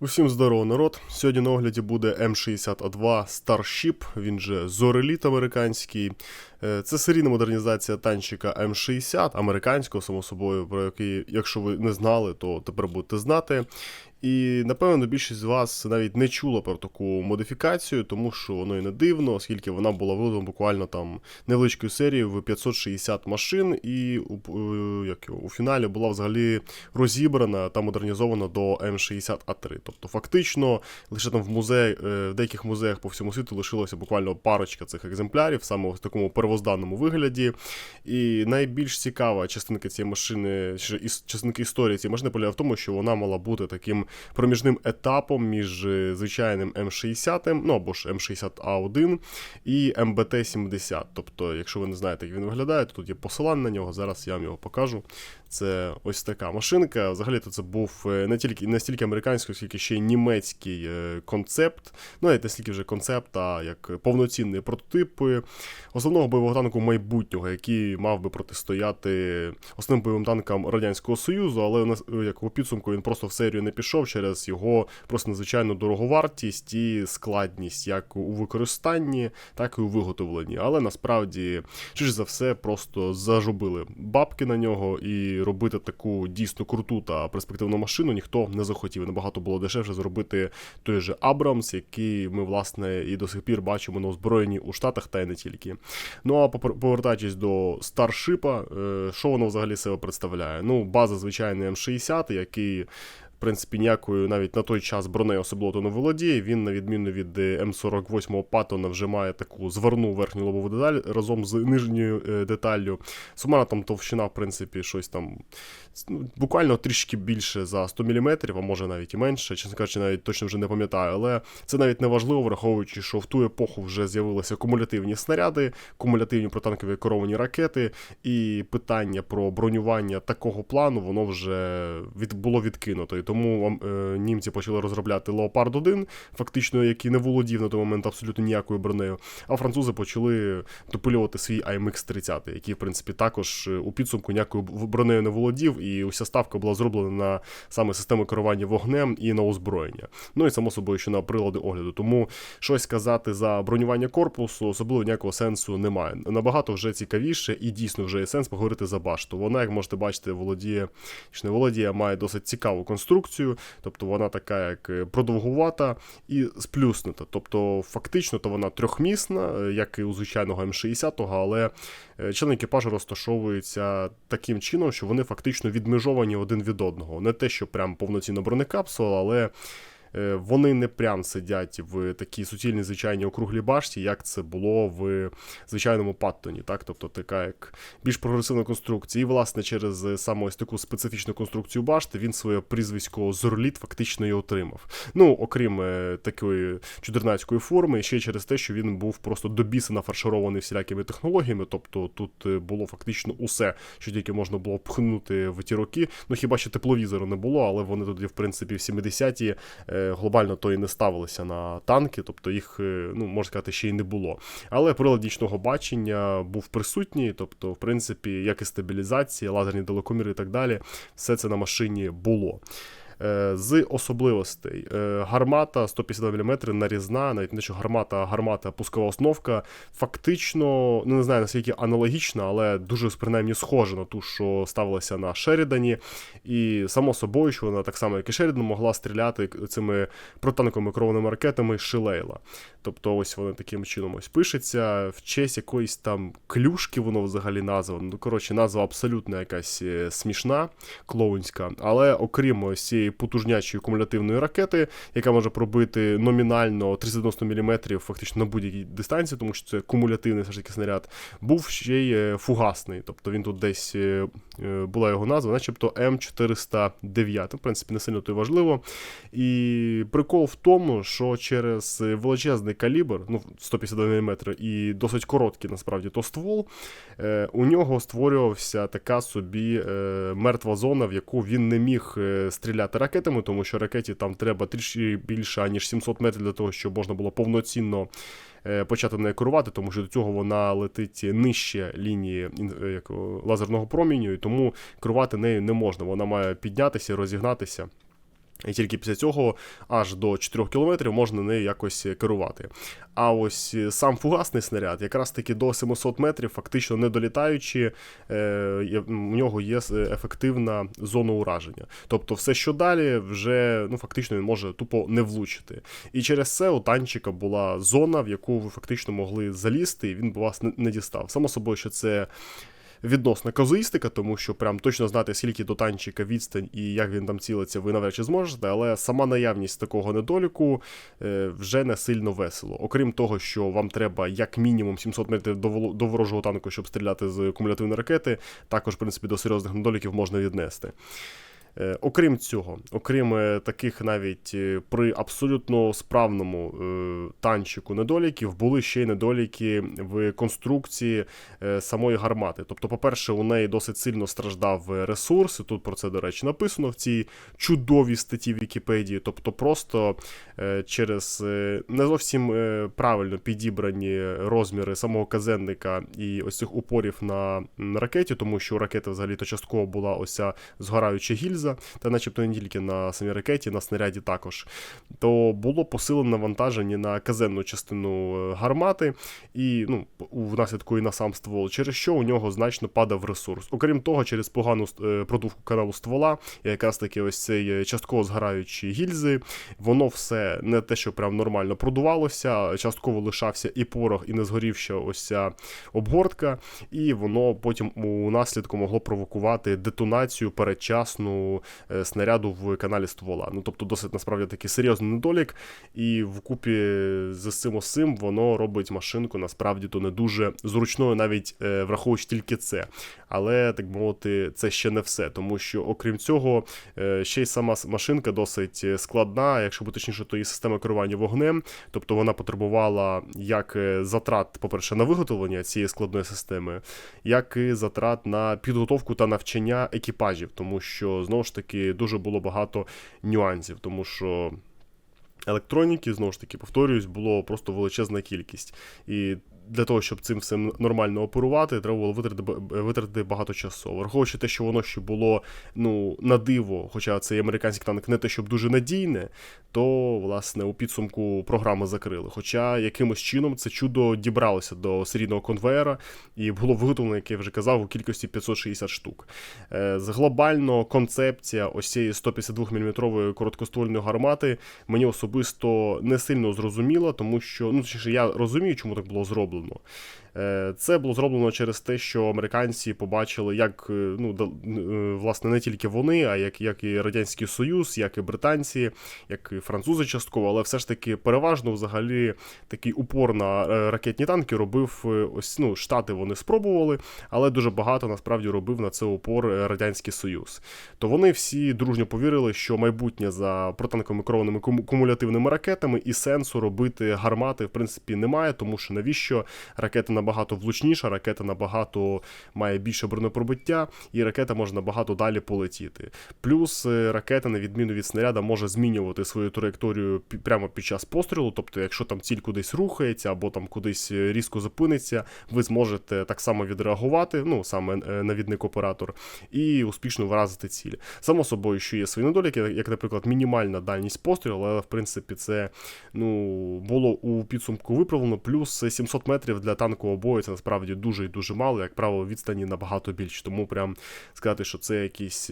Усім здорово, народ. Сьогодні на огляді буде М60А2 Starship, він же Зореліт американський. Е, Це серійна модернізація танчика М60, американського, само собою, про який, якщо ви не знали, то тепер будете знати. І напевно більшість з вас навіть не чула про таку модифікацію, тому що воно і не дивно, оскільки вона була виладена буквально там невеличкою серією в 560 машин, і у, е, як у фіналі була взагалі розібрана та модернізована до М60А3. Тобто, фактично, лише там в музеї, е, в деяких музеях по всьому світу лишилося буквально парочка цих екземплярів, саме в такому первозданному вигляді. І найбільш цікава частинка цієї машини, частинка історії цієї машини полягає в тому, що вона мала бути таким проміжним етапом між е, звичайним М60, ну або ж М60А1 і МБТ-70. Тобто, якщо ви не знаєте, як він виглядає, то тут є посилання на нього. Зараз я вам його покажу. Це ось така машинка. Взагалі-то це був е, не тільки не стільки американський, скільки ще й німецький е, концепт. Ну, не стільки вже концепт, а як повноцінний прототип основного бойового танку майбутнього, який мав би протистояти основним бойовим танкам Радянського Союзу, але як у підсумку він просто в серію не пішов через його просто надзвичайну дороговартість і складність як у використанні, так і у виготовленні. Але насправді, чи за все, просто зажубили бабки на нього і робити таку дійсно круту та перспективну машину ніхто не захотів. Набагато було дешевше зробити той же Абрамс, який ми, власне, і до сих пір бачимо на озброєнні у Штатах та й не тільки. Ну а повертаючись до Старшипа, е, що воно взагалі себе представляє? Ну, база звичайний М60, який. В принципі, ніякою навіть на той час бронею особливо не володіє. Він, на відміну від е, М48 Паттона, вже має таку зварну верхню лобову деталь разом з нижньою е, деталлю. Сумарна там товщина, в принципі, щось там ну, буквально трішки більше за 100 мм, а може навіть і менше. Чесно кажучи, навіть точно вже не пам'ятаю. Але це навіть не важливо, враховуючи, що в ту епоху вже з'явилися кумулятивні снаряди, кумулятивні протанкові керовані ракети, і питання про бронювання такого плану воно вже від, було відкинуто. Тому е, німці почали розробляти Leopard 1, фактично, який не володів на той момент абсолютно ніякою бронею. А французи почали допилювати свій AMX 30, який, в принципі, також е, у підсумку ніякою бронею не володів, і уся ставка була зроблена на саме систему керування вогнем і на озброєння. Ну і само собою, що на прилади огляду. Тому щось сказати за бронювання корпусу, особливо ніякого сенсу немає. Набагато вже цікавіше і дійсно вже є сенс поговорити за башту. Вона, як можете бачити, володіє, чи не володіє, має досить цікаву конструкцію, тобто вона така, як е, продовгувата і сплюснута. Тобто, фактично, то вона трьохмісна, е, як і у звичайного М60, але е, члени екіпажу розташовуються таким чином, що вони фактично відмежовані один від одного. Не те, що прям повноцінна бронекапсула, але. Е, Вони не прям сидять в такій суцільній звичайній округлій башті, як це було в звичайному Паттоні, так? Тобто така як більш прогресивна конструкція. І, власне, через е, саме ось таку специфічну конструкцію башти він своє прізвисько Зорліт фактично і отримав. Ну, окрім е, такої чудернацької форми, ще через те, що він був просто до біса нафарширований всілякими технологіями. Тобто тут було фактично усе, що тільки можна було пхнути в ті роки. Ну хіба що тепловізору не було, але вони тоді, в принципі, в 70-ті е, глобально то і не ставилися на танки, тобто їх, е, ну можна сказати, ще й не було. Але прилад нічного бачення був присутній, тобто, в принципі, як і стабілізація, лазерні далекоміри і так далі, все це на машині було. Е, З особливостей е, гармата 150 мм нарізна, навіть не що гармата, гармата пускова основка. Фактично, ну не знаю наскільки аналогічна, але дуже принаймні схожа на ту, що ставилася на Шерідані. І само собою, що вона так само, як і Шерідан, могла стріляти цими протанковими керованими ракетами Шилейла. Тобто, ось воно таким чином ось пишеться. В честь якоїсь там клюшки воно взагалі названо. Ну, коротше, назва абсолютно якась е, смішна, клоунська. Але окрім ось цієї потужнячої кумулятивної ракети, яка може пробити номінально 390 мм фактично на будь-якій дистанції, тому що це кумулятивний все ж таки снаряд, був ще й е, фугасний. Тобто він тут десь е, е, була його назва, начебто М409. В принципі, не сильно то й важливо. І прикол в тому, що через величезний калібр, ну 152 мм, і досить короткий насправді то ствол, у нього створювався така собі мертва зона, в яку він не міг е, стріляти ракетами, тому що ракеті там треба трішки більше, ніж 700 метрів для того, щоб можна було повноцінно е, почати нею керувати, тому що до цього вона летить нижче лінії е, як, лазерного проміню, і тому керувати нею не можна. Вона має піднятися розігнатися. І тільки після цього аж до 4 км можна нею якось керувати. А ось сам фугасний снаряд, якраз таки до 700 метрів, фактично не долітаючи, е, у нього є ефективна зона ураження. Тобто, все, що далі, вже ну, фактично він може тупо не влучити. І через це у танчика була зона, в яку ви фактично могли залізти, і він б вас не дістав. Само собою, що це відносна казуїстика, тому що прям точно знати, скільки до танчика відстань і як він там цілиться, ви навряд чи зможете, але сама наявність такого недоліку е, вже не сильно весело. Окрім того, що вам треба як мінімум 700 метрів до, ворожого танку, щоб стріляти з кумулятивної ракети, також, в принципі, до серйозних недоліків можна віднести. Е, окрім цього, окрім е, таких навіть е, при абсолютно справному танчику недоліків, були ще й недоліки в конструкції самої гармати. Тобто, по-перше, у неї досить сильно страждав ресурс, тут про це, до речі, написано в цій чудовій статті Вікіпедії. Тобто, просто через не зовсім правильно підібрані розміри самого казенника і ось цих упорів на ракеті, тому що у ракети взагалі то частково була ось ця згораюча гільза гільза, та начебто не тільки на самій ракеті, на снаряді також, то було посилене навантаження на казенну частину е, гармати, і ну, внаслідку і на сам ствол, через що у нього значно падав ресурс. Окрім того, через погану е, продувку каналу ствола, якраз таки ось цей е, частково згораючі гільзи, воно все не те, що прям нормально продувалося, частково лишався і порох, і не згорівша ось ця обгортка, і воно потім у наслідку могло провокувати детонацію передчасну Е, снаряду в каналі ствола. Ну тобто, досить насправді такий серйозний недолік, і вкупі з цим осим воно робить машинку насправді то не дуже зручною, навіть е, враховуючи тільки це. Але так мовити, це ще не все, тому що, окрім цього, е, ще й сама машинка досить складна, якщо бути точніше, то і система керування вогнем, тобто вона потребувала як затрат, по-перше, на виготовлення цієї складної системи, як і затрат на підготовку та навчання екіпажів, тому що знову ж таки дуже було багато нюансів, тому що. Електроніки, знову ж таки, повторююсь, було просто величезна кількість. І для того, щоб цим всім нормально оперувати, треба було витратити витратити багато часу. Враховуючи те, що воно ще було ну, на диво, хоча цей американський танк не те, щоб дуже надійне, то власне у підсумку програми закрили. Хоча якимось чином це чудо дібралося до серійного конвейера і було виготовлено, як я вже казав, у кількості 560 штук. Е, глобально концепція ось цієї 152 мм короткоствольної гармати мені особисто не сильно зрозуміла, тому що ну, я розумію, чому так було зроблено зроблено. Е, це було зроблено через те, що американці побачили, як е, ну е, власне не тільки вони, а як як і Радянський Союз, як і британці, як і французи частково, але все ж таки переважно взагалі такий упор на ракетні танки робив ось ну штати. Вони спробували, але дуже багато насправді робив на це упор Радянський Союз. То вони всі дружньо повірили, що майбутнє за протанковими керованими кумулятивними ракетами і сенсу робити гармати в принципі немає, тому що навіщо ракети на набагато влучніша, ракета набагато має більше бронепробиття, і ракета може набагато далі полетіти. Плюс е, ракета, на відміну від снаряда, може змінювати свою траєкторію прямо під час пострілу. Тобто, якщо там ціль кудись рухається або там кудись е, різко зупиниться, ви зможете так само відреагувати, ну саме е, навідник оператор, і успішно вразити ціль. Само собою, що є свої недоліки, як, наприклад, мінімальна дальність пострілу, але в принципі це ну, було у підсумку виправлено, плюс 700 метрів для танкового бою це насправді дуже і дуже мало, як правило, відстані набагато більше. Тому прям сказати, що це якісь.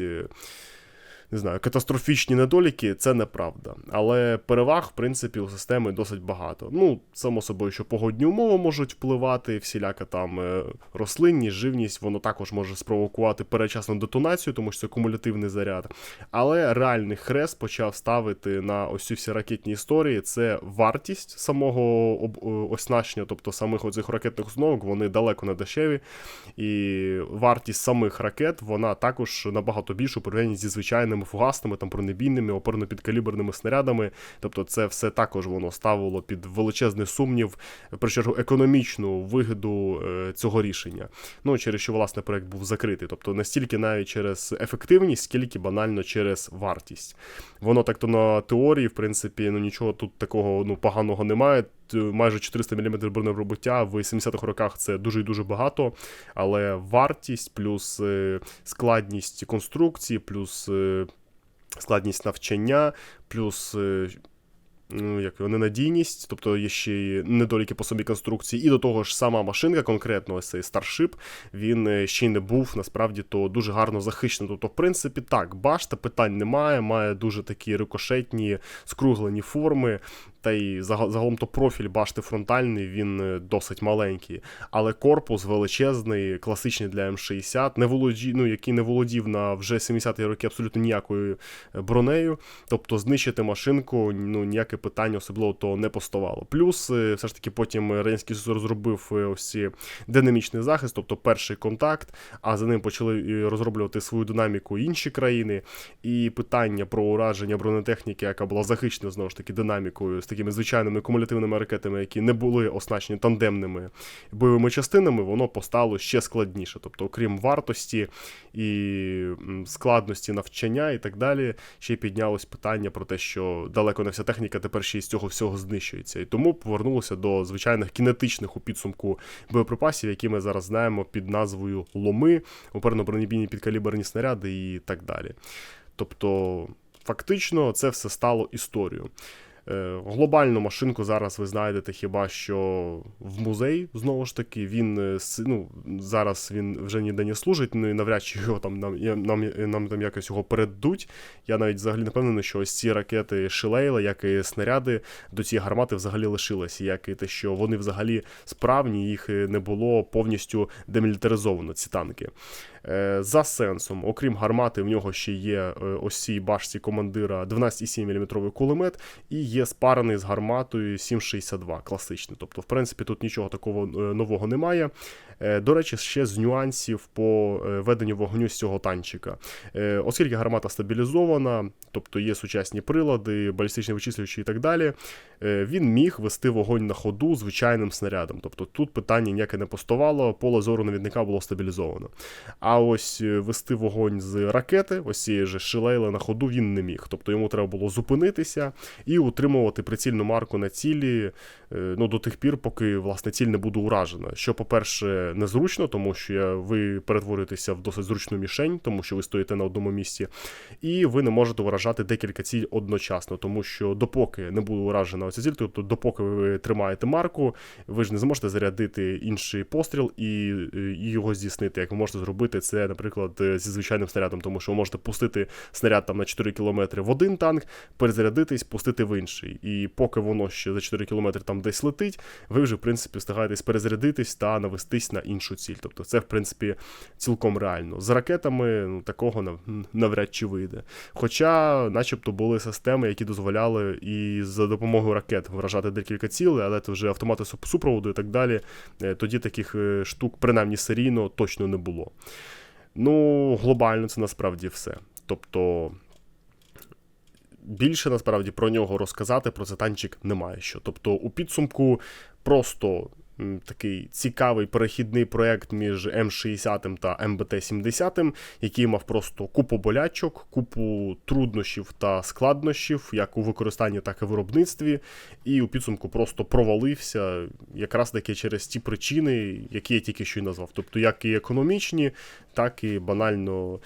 Не знаю, катастрофічні недоліки, це неправда. Але переваг, в принципі, у системи досить багато. Ну, само собою, що погодні умови можуть впливати, всіляка там е, рослинність, живність, воно також може спровокувати перечасну детонацію, тому що це кумулятивний заряд. Але реальний хрест почав ставити на ось ці всі ракетні історії. Це вартість самого е, оснащення, тобто самих оцих ракетних установок, вони далеко не дешеві. І вартість самих ракет, вона також набагато більша у зі звичайними фугасними, там бронебійними, опорно-підкаліберними снарядами. Тобто, це все також воно ставило під величезний сумнів, в чергу, економічну вигоду е, цього рішення. Ну, через що, власне, проект був закритий. Тобто, настільки навіть через ефективність, скільки банально через вартість. Воно так-то на теорії, в принципі, ну нічого тут такого ну, поганого немає. Майже 400 мм бронепробиття в 70-х роках це дуже і дуже багато, але вартість плюс е, складність конструкції, плюс е, складність навчання, плюс. Ну, як ненадійність, тобто є ще й недоліки по собі конструкції, і до того ж сама машинка, конкретно ось цей Starship, він е, ще й не був насправді то дуже гарно захищений. Тобто, в принципі, так, башта питань немає, має дуже такі рикошетні, скруглені форми. Та й загалом то профіль башти фронтальний, він е, досить маленький. Але корпус величезний, класичний для М60, не володі, ну, який не володів на вже 70-ті роки абсолютно ніякою е, бронею. Тобто знищити машинку ну, ніяке питання особливо то не поставало. Плюс, е, все ж таки, потім Радянський Союз розробив е, ось ці динамічний захист, тобто перший контакт, а за ним почали е, розроблювати свою динаміку інші країни. І питання про ураження бронетехніки, яка була захищена знову ж таки динамікою з такими звичайними кумулятивними ракетами, які не були оснащені тандемними бойовими частинами, воно постало ще складніше. Тобто, окрім вартості і складності навчання і так далі, ще й піднялось питання про те, що далеко не вся техніка тепер ще із цього всього знищується. І тому повернулося до звичайних кінетичних у підсумку боєприпасів, які ми зараз знаємо під назвою ломи, оперно-бронебійні підкаліберні снаряди і так далі. Тобто, фактично, це все стало історією. Е, Глобальну машинку зараз ви знайдете хіба що в музеї, знову ж таки. Він е, ну, зараз він вже ніде не служить, ну і навряд чи його там нам, нам, нам там якось його передуть. Я навіть взагалі не впевнений, що ось ці ракети Шилейла, як і снаряди до цієї гармати взагалі лишилися, як і те, що вони взагалі справні, їх е, не було повністю демілітаризовано, ці танки. Е, За сенсом, окрім гармати, в нього ще є е, ось цій башці командира 12,7 мм кулемет і є спарений з гарматою 7,62 класичний. Тобто, в принципі, тут нічого такого е, нового немає. До речі, ще з нюансів по веденню вогню з цього танчика. Оскільки гармата стабілізована, тобто є сучасні прилади, балістичні вичислювачі і так далі, він міг вести вогонь на ходу звичайним снарядом. Тобто тут питання ніяке не поставало, поле зору навідника було стабілізовано. А ось е, вести вогонь з ракети, ось цієї же шилейли на ходу він не міг. Тобто йому треба було зупинитися і утримувати прицільну марку на цілі е, ну, до тих пір, поки власне ціль не буде уражена. Що, по-перше, незручно, тому що ви перетворюєтеся в досить зручну мішень, тому що ви стоїте на одному місці, і ви не можете вражати декілька ціль одночасно, тому що допоки не буде уражена оця ціль, тобто допоки ви тримаєте марку, ви ж не зможете зарядити інший постріл і, і його здійснити, як ви можете зробити це, наприклад, е, зі звичайним снарядом, тому що ви можете пустити снаряд там на 4 км в один танк, перезарядитись, пустити в інший. І поки воно ще за 4 км там десь летить, ви вже в принципі встигаєтесь перезарядитись та навестись на іншу ціль. Тобто це, в принципі, цілком реально. З ракетами ну, такого нав- навряд чи вийде. Хоча, начебто, були системи, які дозволяли і за допомогою ракет вражати декілька цілей, але це вже автомати суп- супроводу і так далі. Е, Тоді таких е, штук, принаймні серійно, точно не було. Ну, глобально це насправді все. Тобто. Більше насправді про нього розказати про цей танчик немає що. Тобто, у підсумку просто такий цікавий перехідний проект між М60 та МБТ-70, який мав просто купу болячок, купу труднощів та складнощів, як у використанні, так і виробництві, і у підсумку просто провалився якраз таки через ті причини, які я тільки що й назвав. Тобто, як і економічні, так і банально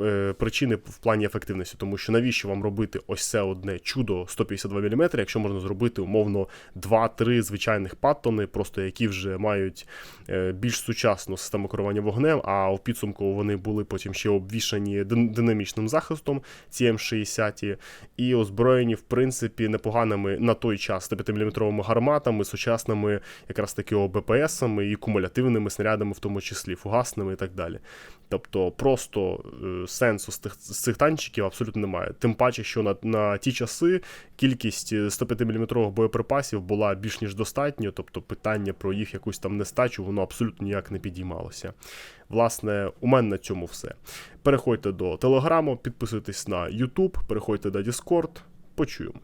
е, причини в плані ефективності. Тому що навіщо вам робити ось це одне чудо 152 мм, якщо можна зробити умовно 2-3 звичайних паттони, просто які вже мають е, більш сучасну систему керування вогнем, а в підсумку вони були потім ще обвішані динамічним захистом, ці М60, і озброєні, в принципі, непоганими на той час 105-мм гарматами, сучасними якраз таки ОБПСами і кумулятивними снарядами, в тому числі фугасними і так далі. Тобто просто е, сенсу з тих з цих танчиків абсолютно немає. Тим паче, що на, на ті часи кількість 105-мм боєприпасів була більш ніж достатньо, тобто питання про їх якусь там нестачу, воно абсолютно ніяк не підіймалося. Власне, у мене на цьому все. Переходьте до телеграму, підписуйтесь на YouTube, переходьте до Discord. Почуємось.